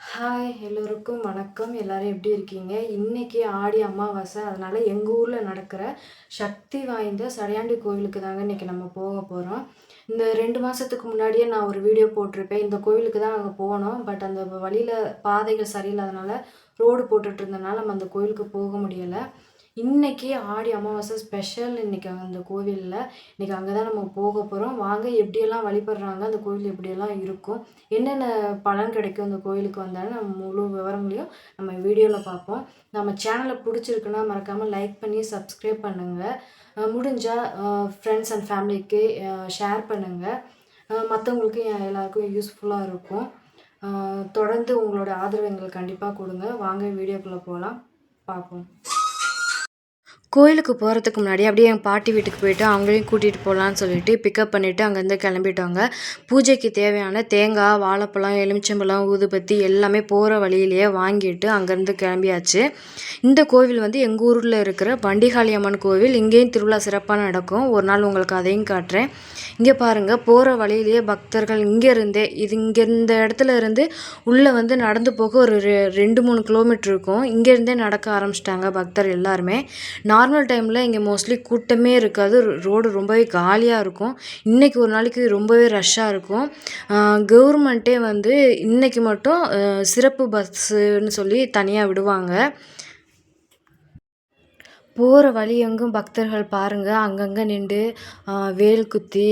Hi எல்லோருக்கும் வணக்கம். எல்லோரும் எப்படி இருக்கீங்க? இன்றைக்கி ஆடி அமாவாசை அதனால் எங்கள் ஊரில் நடக்கிற சக்தி வாய்ந்த சடையாண்டி கோவிலுக்கு தாங்க இன்னைக்கு நம்ம போக போகிறோம் இந்த ரெண்டு மாதத்துக்கு முன்னாடியே நான் ஒரு வீடியோ போட்டிருப்பேன். இந்த கோவிலுக்கு தான் நாங்கள் போனோம். பட் அந்த வழியில் பாதைகள் சரியில்லாதனால ரோடு போட்டுட்ருந்தனால நம்ம அந்த கோவிலுக்கு போக முடியலை. இன்னைக்கு ஆடி அமாவாசை ஸ்பெஷல் இன்னைக்கு அந்த கோவிலில். இன்னைக்கு அங்கே தான் நம்ம போக போகிறோம் வாங்க எப்படியெல்லாம் வழிபடுறாங்க அந்த கோவில் எப்படியெல்லாம் இருக்கும் என்னென்ன பலன் கிடைக்கும் அந்த கோவிலுக்கு வந்தாலும் நம்ம முழு விவரங்களையும் நம்ம வீடியோவில் பார்ப்போம். நம்ம சேனலை பிடிச்சிருக்குன்னா மறக்காமல் லைக் பண்ணி சப்ஸ்கிரைப் பண்ணுங்கள் முடிஞ்சால் ஃப்ரெண்ட்ஸ் அண்ட் ஃபேமிலிக்கு ஷேர் பண்ணுங்கள் மற்றவங்களுக்கு எல்லாருக்கும் யூஸ்ஃபுல்லாக இருக்கும். தொடர்ந்து உங்களோட ஆதரவு எங்களுக்கு கண்டிப்பாக கொடுங்க. வாங்க வீடியோக்குள்ளே போகலாம் பார்ப்போம். கோயிலுக்கு போகிறதுக்கு முன்னாடி அப்படியே என் பாட்டி வீட்டுக்கு போயிட்டு அவங்களையும் கூட்டிகிட்டு போகலான்னு சொல்லிட்டு பிக்கப் பண்ணிவிட்டு அங்கேருந்து கிளம்பிட்டோங்க. பூஜைக்கு தேவையான தேங்காய் வாழைப்பழம் எலுமிச்சம்பழம் ஊதுபத்தி எல்லாமே போகிற வழியிலேயே வாங்கிட்டு அங்கேருந்து கிளம்பியாச்சு. இந்த கோவில் வந்து எங்கள் ஊரில் இருக்கிற பண்டிகாளி அம்மன் கோவில். இங்கேயும் திருவிழா சிறப்பாக நடக்கும். ஒரு நாள் உங்களுக்கு அதையும் காட்டுறேன். இங்கே பாருங்கள் போகிற வழியிலேயே பக்தர்கள் இங்கேருந்தே இது இங்கே இந்த இடத்துல இருந்து உள்ளே வந்து நடந்து போக ஒரு ரெ- ரெண்டு மூணு கிலோமீட்டர் இருக்கும். இங்கேருந்தே நடக்க ஆரம்பிச்சிட்டாங்க பக்தர் எல்லாருமே. நான் நார்மல் டைமில் இங்கே மோஸ்ட்லி கூட்டமே இருக்காது. ரோடு ரொம்பவே காலியாக இருக்கும். இன்றைக்கி ஒரு நாளைக்கு ரொம்பவே ரஷ்ஷாக இருக்கும். கவர்மெண்ட்டே வந்து இன்றைக்கி மட்டும் சிறப்பு பஸ்ஸுன்னு சொல்லி தனியாக விடுவாங்க. போகிற வழி எங்கும் பக்தர்கள் பாருங்கள் அங்கங்கே நின்று வேல் குத்தி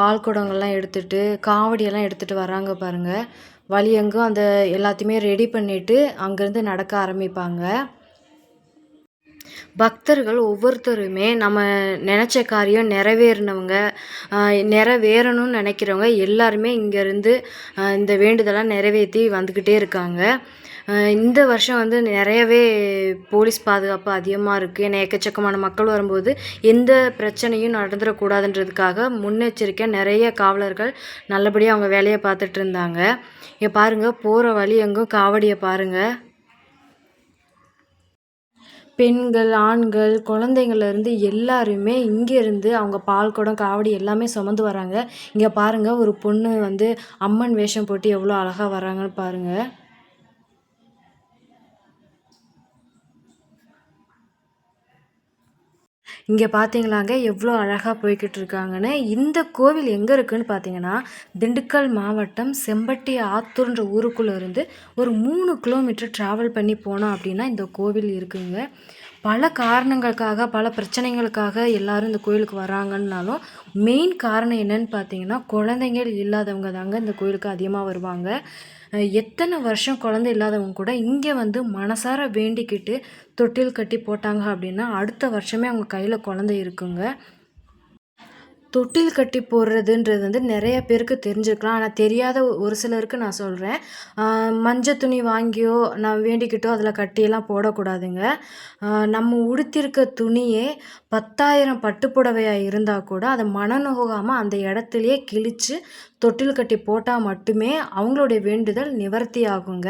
பால் குடங்கள்லாம் எடுத்துகிட்டு காவடியெல்லாம் எடுத்துகிட்டு வராங்க பாருங்கள் வழி எங்கும் அந்த எல்லாத்தையுமே ரெடி பண்ணிவிட்டு அங்கேருந்து நடக்க ஆரம்பிப்பாங்க. பக்தர்கள் ஒவ்வொருத்தருமே நம்ம நினச்ச காரியம் நிறைவேறினவங்க நிறைவேறணும்னு நினைக்கிறவங்க எல்லாருமே இங்கேருந்து இந்த வேண்டுதலாக நிறைவேற்றி வந்துக்கிட்டே இருக்காங்க. இந்த வருஷம் வந்து நிறையவே போலீஸ் பாதுகாப்பு அதிகமாக இருக்குது ஏன்னா எக்கச்சக்கமான மக்கள் வரும்போது எந்த பிரச்சனையும் நடந்துடக்கூடாதுன்றதுக்காக முன்னெச்சரிக்கை நிறைய காவலர்கள் நல்லபடியாக அவங்க வேலையை பார்த்துட்டு இருந்தாங்க. இங்கே பாருங்கள் போகிற வழி எங்கும் காவடியை பாருங்கள் பெண்கள் ஆண்கள் குழந்தைங்கள்லேருந்து எல்லாருமே இங்கேருந்து அவங்க பால் குடம் காவடி எல்லாமே சுமந்து வராங்க. இங்கே பாருங்கள் ஒரு பொண்ணு வந்து அம்மன் வேஷம் போட்டு எவ்வளோ அழகாக வராங்கன்னு பாருங்கள் இங்கே பார்த்தீங்களாங்க எவ்வளோ அழகாக போய்கிட்டு இருக்காங்கன்னு இந்த கோவில் எங்கே இருக்குதுன்னு பார்த்தீங்கன்னா திண்டுக்கல் மாவட்டம் செம்பட்டி ஆத்தூர்ன்ற ஊருக்குள்ளே இருந்து ஒரு மூணு கிலோமீட்டர் ட்ராவல் பண்ணி போனோம் அப்படின்னா இந்த கோவில் இருக்குங்க. பல காரணங்களுக்காக பல பிரச்சனைகளுக்காக எல்லாரும் இந்த கோயிலுக்கு வராங்கன்னாலும் மெயின் காரணம் என்னன்னு பார்த்தீங்கன்னா குழந்தைங்கள் இல்லாதவங்க தாங்க இந்த கோயிலுக்கு அதிகமாக வருவாங்க. எத்தனை வருஷம் குழந்தை இல்லாதவங்க கூட இங்கே வந்து மனசார வேண்டிக்கிட்டு தொட்டில் கட்டி போட்டாங்க அப்படின்னா அடுத்த வருஷமே அவங்க கையில் குழந்தை இருக்குங்க. தொட்டில் கட்டி போடுறதுன்றது வந்து நிறைய பேருக்கு தெரிஞ்சிருக்கலாம். ஆனால் தெரியாத ஒரு சிலருக்கு நான் சொல்கிறேன் மஞ்சள் துணி வாங்கியோ நான் வேண்டிக்கிட்டோ அதில் கட்டியெல்லாம் போடக்கூடாதுங்க. நம்ம உடுத்திருக்க துணியே பத்தாயிரம் பட்டுப்புடவையாக இருந்தால் கூட அதை மனநோகாமல் அந்த இடத்துலையே கிழிச்சு தொட்டில் கட்டி போட்டால் மட்டுமே அவங்களுடைய வேண்டுதல் நிவர்த்தி ஆகுங்க.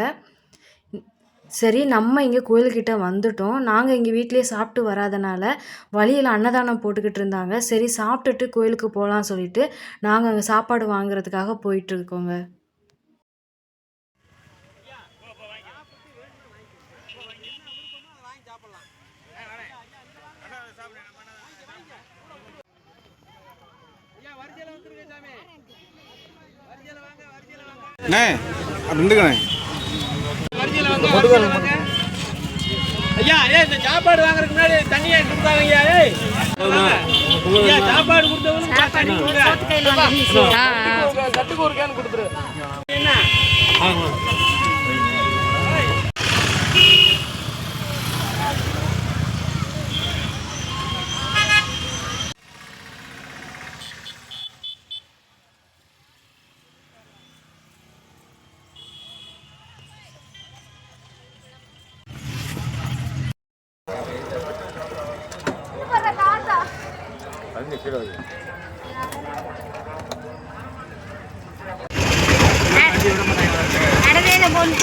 சரி நம்ம இங்கே கோயில்கிட்ட வந்துட்டோம். நாங்கள் இங்கே வீட்டிலேயே சாப்பிட்டு வராதனால வழியில் அன்னதானம் போட்டுக்கிட்டு இருந்தாங்க. சரி சாப்பிட்டுட்டு கோயிலுக்கு போகலாம் சொல்லிட்டு நாங்கள் அங்கே சாப்பாடு வாங்குறதுக்காக போயிட்டுருக்கோங்க அண்ணே அப்படி நின்றுக்கண்ணே. ஐயா ஏய் இந்த சாப்பாடு வாங்குறதுக்கு முன்னாடி தண்ணியை கொடுத்தாங்க ஐயா ஏய். ஐயா சாப்பாடு கொடுத்தவங்க தண்ணி கொடுங்க. சட்டுக்கு ஒரு கேன் கொடுத்துரு என்ன அடவேல பொண்ணு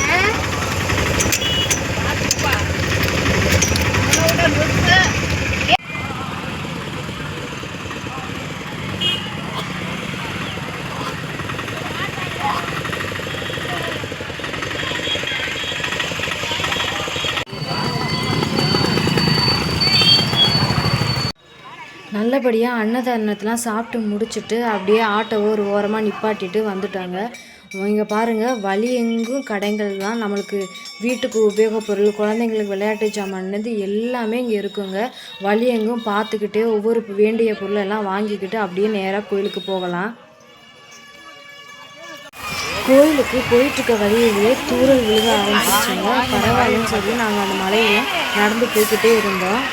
நல்லபடியாக அன்னதானத்தெலாம் சாப்பிட்டு முடிச்சுட்டு அப்படியே ஆட்டோவை ஒரு ஓரமாக நிப்பாட்டிட்டு வந்துட்டாங்க. இங்கே பாருங்கள் வழி எங்கும் கடைகள் தான். நம்மளுக்கு வீட்டுக்கு உபயோகப் பொருள் குழந்தைங்களுக்கு விளையாட்டு சாமான்லேருந்து எல்லாமே இங்கே இருக்குங்க. வழி எங்கும் பார்த்துக்கிட்டே ஒவ்வொரு வேண்டிய பொருளெல்லாம் வாங்கிக்கிட்டு அப்படியே நேராக கோயிலுக்கு போகலாம். கோயிலுக்கு போயிட்டுருக்க வழியிலேயே தூரல் விழுக ஆரம்பிச்சிச்சுங்க. பரவாயில்லன்னு சொல்லி நாங்கள் அந்த மலையில நடந்து போய்கிட்டே இருந்தோம்.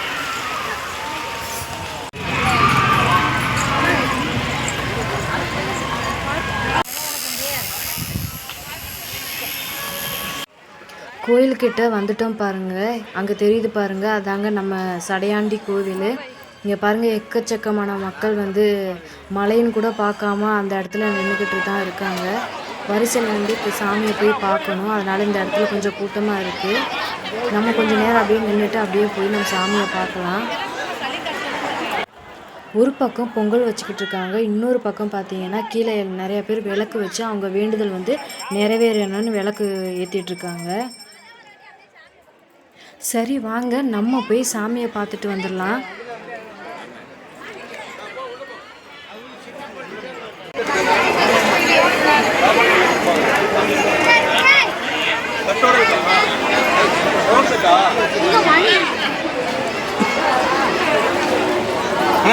கோயில்கிட்ட வந்துட்டோம் பாருங்கள் அங்கே தெரியுது பாருங்க. அதாங்க நம்ம சடையாண்டி கோவில். இங்கே பாருங்கள் எக்கச்சக்கமான மக்கள் வந்து மலையின்னு கூட பார்க்காம அந்த இடத்துல நின்றுக்கிட்டு தான் இருக்காங்க. வரிசையில் வந்து இப்போ சாமியை போய் பார்க்கணும். அதனால் இந்த இடத்துல கொஞ்சம் கூட்டமாக இருக்குது நம்ம கொஞ்சம் நேரம் அப்படியே நின்றுட்டு அப்படியே போய் நம்ம சாமியை பார்க்கலாம். ஒரு பக்கம் பொங்கல் வச்சுக்கிட்டு இருக்காங்க. இன்னொரு பக்கம் பார்த்தீங்கன்னா கீழே நிறைய பேர் விளக்கு வச்சு அவங்க வேண்டுதல் வந்து நிறைவேறணும்னு விளக்கு ஏற்றிட்டு இருக்காங்க. சரி வாங்க. நம்ம போய் சாமியை பார்த்துட்டு வந்துடலாம்.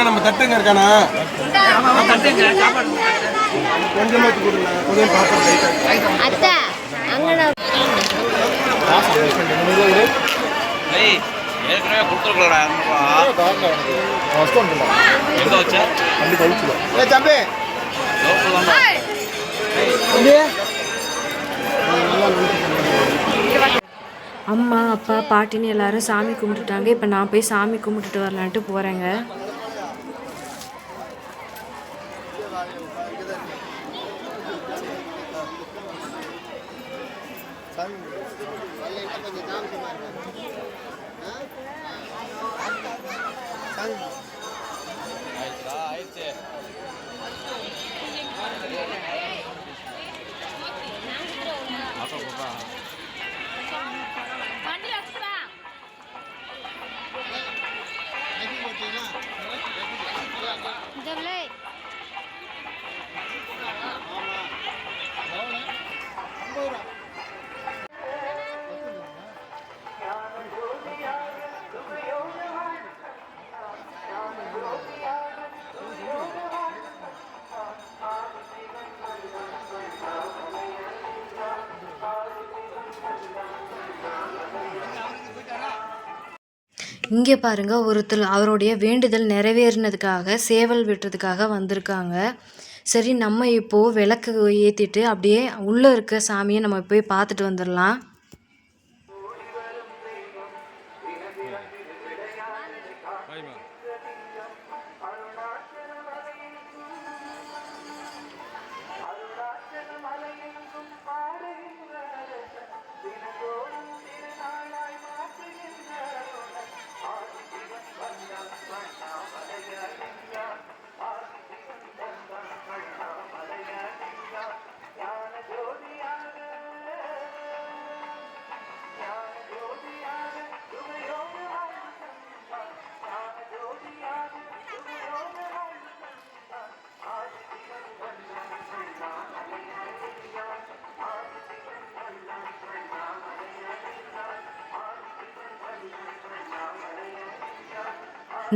நம்ம தட்டுங்க இருக்கானா? கொடுங்க. கொஞ்சம் பார்ப்போம். அத்தை அங்கன ஏய் ஏற்கனவே கொடுத்துருக்கலடா இரநூறுவா எங்க வச்ச? தம்பி. லோக்கல் தான் அம்மா அப்பா பாட்டின்னு எல்லாரும் சாமி கும்பிட்டுட்டாங்க. இப்போ நான் போய் சாமி கும்பிட்டுட்டு வரலான்ட்டு போகிறேங்க இந்த இங்கே பாருங்க ஒருத்தர் அவருடைய வேண்டுதல் நிறைவேறினதுக்காக சேவல் வெட்டுறதுக்காக வந்திருக்காங்க. சரி நம்ம இப்போது விளக்கு ஏற்றிட்டு அப்படியே உள்ளே இருக்க சாமியை நம்ம போய் பார்த்துட்டு வந்துடலாம்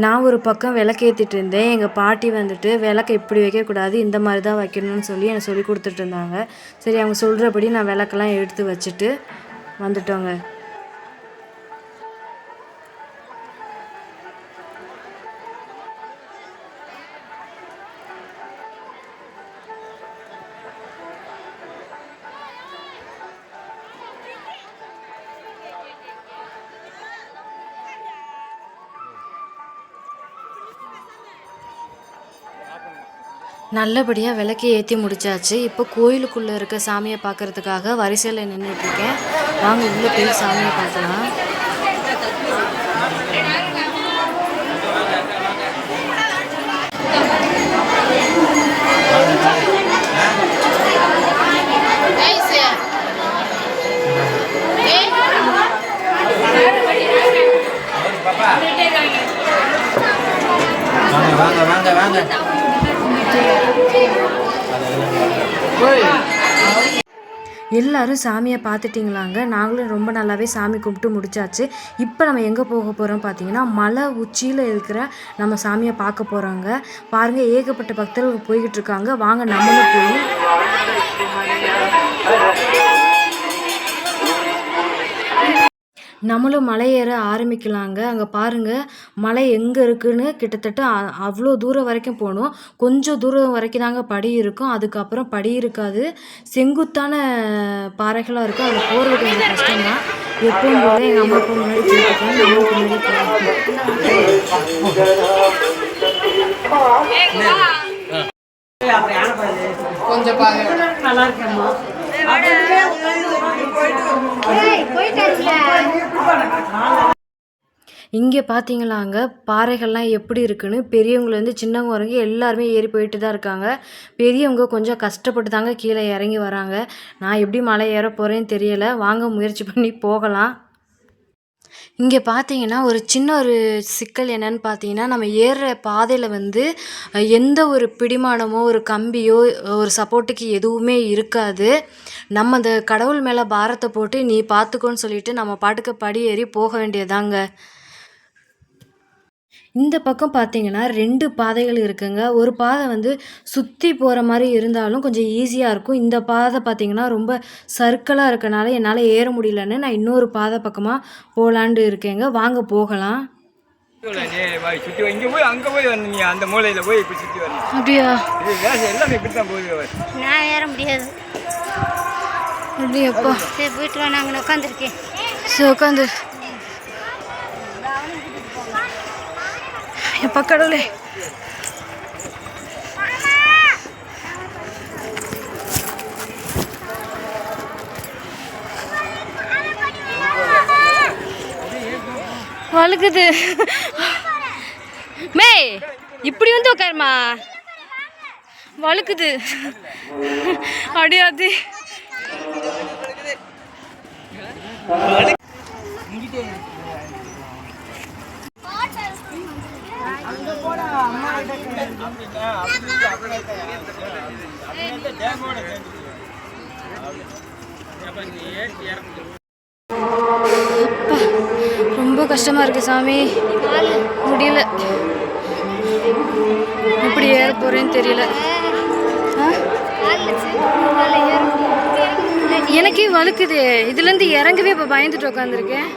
நான் ஒரு பக்கம் விளக்கேற்றிட்டு இருந்தேன் எங்கள் பாட்டி வந்துட்டு விளக்க இப்படி வைக்கக்கூடாது இந்த மாதிரி தான் வைக்கணும்னு சொல்லி எனக்கு சொல்லி கொடுத்துட்டு இருந்தாங்க. சரி அவங்க சொல்கிறபடி நான் விளக்கெல்லாம் எடுத்து வச்சுட்டு வந்துட்டோங்க. நல்லபடியாக விளக்கி ஏற்றி முடிச்சாச்சு. இப்போ கோயிலுக்குள்ளே இருக்க சாமியை பார்க்கறதுக்காக வரிசையில் நின்றுட்டுருக்கேன் வாங்க உள்ளே போய் சாமியை பார்க்கலாம். எல்லாரும் சாமியை பார்த்துட்டிங்களாங்க. நாங்களும் ரொம்ப நல்லாவே சாமி கும்பிட்டு முடிச்சாச்சு. இப்போ நம்ம எங்கே போக போகிறோம் பார்த்தீங்கன்னா மலை உச்சியில் இருக்கிற நம்ம சாமியை பார்க்க போகிறோங்க பாருங்கள் ஏகப்பட்ட பக்தர்கள் போய்கிட்டு இருக்காங்க. வாங்க நம்மளும் போய் நம்மளும் மலை ஏற ஆரம்பிக்கலாங்க. அங்கே பாருங்கள் மலை எங்கே இருக்குன்னு கிட்டத்தட்ட அவ்வளோ தூரம் வரைக்கும் போகணும். கொஞ்சம் தூரம் வரைக்கும் தாங்க படி இருக்கும். அதுக்கப்புறம் படி இருக்காது. செங்குத்தான பாறைகளாக இருக்கும். அதில் போகிறது கொஞ்சம் கஷ்டம்தான். எப்பவும் போல எங்கள் அம்மா அப்பா முன்னாடி போயிருக்கேன் நம்மளுக்கு முன்னாடி நல்லா இருக்கேம்மா. இங்கே பார்த்தீங்களாங்க பாறைகள்லாம் எப்படி இருக்குன்னு பெரியவங்கலேருந்து சின்னவங்க வரைக்கும் எல்லாருமே ஏறி போயிட்டு தான் இருக்காங்க. பெரியவங்க கொஞ்சம் கஷ்டப்பட்டு தாங்க கீழே இறங்கி வராங்க. நான் எப்படி மலை ஏற போகிறேன்னு தெரியலை. வாங்க முயற்சி பண்ணி போகலாம். இங்கே பார்த்தீங்கன்னா ஒரு சின்ன ஒரு சிக்கல் என்னன்னு பார்த்தீங்கன்னா நம்ம ஏறுற பாதையில் வந்து எந்த ஒரு பிடிமானமோ ஒரு கம்பியோ ஒரு சப்போர்ட்டுக்கு எதுவுமே இருக்காது. நம்ம அந்த கடவுள் மேலே பாரத்தை போட்டு நீ பார்த்துக்கோன்னு சொல்லிட்டு நம்ம பாட்டுக்கு படி ஏறி போக வேண்டியதாங்க இந்த பக்கம் பார்த்தீங்கன்னா ரெண்டு பாதைகள் இருக்குங்க. ஒரு பாதை வந்து சுற்றி போகிற மாதிரி இருந்தாலும் கொஞ்சம் ஈஸியாக இருக்கும். இந்த பாதை பார்த்தீங்கன்னா ரொம்ப சர்க்கிளாக இருக்கனால என்னால் ஏற முடியலன்னு நான் இன்னொரு பாதை பக்கமாக போகலான்ட்டு இருக்கேங்க. வாங்க போகலாம். சுத்தி வா. இங்க போய் அங்க போய் வந்து நீ அந்த மூலையில போய் இப்படி சுத்தி வரணும். அப்படியா. நான் ஏற முடியாது. அப்படியாப்பா. சரி போயிட்டு நாங்கள் உட்காந்துருக்கேன் சரி உட்காந்து எப்பா கடவுளே. வழுக்குது. மே இப்படி வந்து உட்காருமா? வழுக்குது. அடியாதி ரொம்ப கஷ்டமா இருக்கு சாமி. முடியல. எப்படி ஏற போறேன்னு தெரியல? எனக்கே வழுக்குது. இதுல இருந்து இறங்கவே இப்ப பயந்துட்டு உட்காந்துருக்கேன்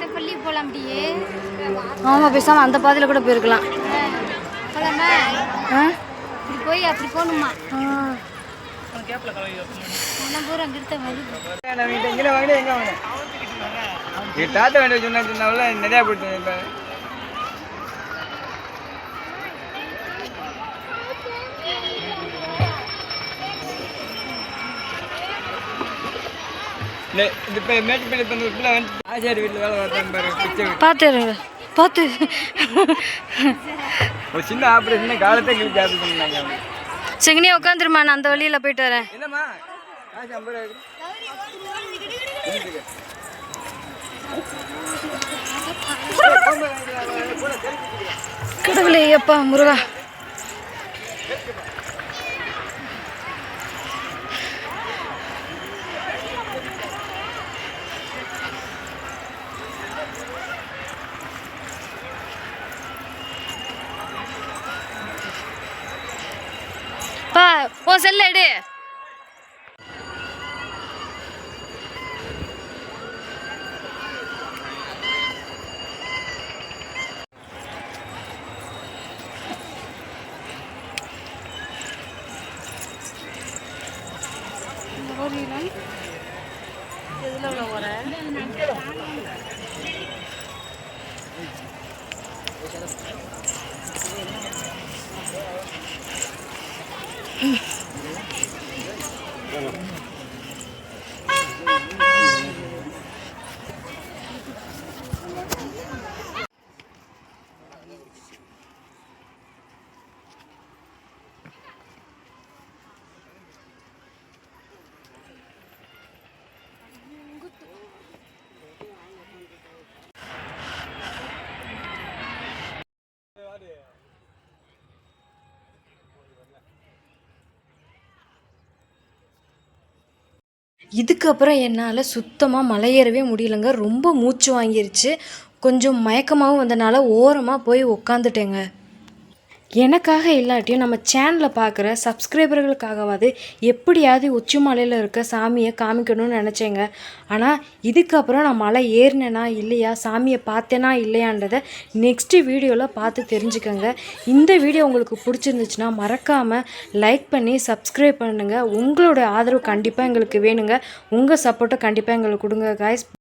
ஆமா பேசாம அந்த பாதையில கூட போயிருக்கலாம்? இப்படி போய் அப்படி போகணுமா? தாத்தா வேண்டிய சொன்னா சொன்னாவில் நிறையா போட்டு. பார்த்து பார்த்து ஒரு சின்ன ஆப்ரேஷன் காலத்தை கிழிச்சு ஆப்ரேஷன் பண்ணாங்க. செங்கனே உட்காந்துருமா நான் அந்த வழியில போயிட்டு வரேன் என்னம்மா காசு ஐம்பது ரூபா? கடவுளே அப்பா முருகா güzelleri. இதுக்கப்புறம் என்னால் சுத்தமாக மலையேறவே முடியலங்க. ரொம்ப மூச்சு வாங்கிருச்சு. கொஞ்சம் மயக்கமாகவும் வந்தனால ஓரமாக போய் உக்காந்துட்டேங்க. எனக்காக இல்லாட்டியும் நம்ம சேனலை பார்க்குற சப்ஸ்கிரைபர்களுக்காகவாது எப்படியாவது உச்சி மலையில் இருக்க சாமியை காமிக்கணும்னு நினச்சேங்க. ஆனால் இதுக்கப்புறம் நான் மலை ஏறினேனா இல்லையா சாமியை பார்த்தேனா இல்லையான்றதை நெக்ஸ்ட்டு வீடியோவில் பார்த்து தெரிஞ்சுக்கோங்க. இந்த வீடியோ உங்களுக்கு பிடிச்சிருந்துச்சுன்னா மறக்காமல் லைக் பண்ணி சப்ஸ்கிரைப் பண்ணுங்கள் உங்களோட ஆதரவு கண்டிப்பாக எங்களுக்கு வேணுங்க. உங்கள் சப்போர்ட்டை கண்டிப்பாக எங்களுக்கு கொடுங்க காய்ஸ்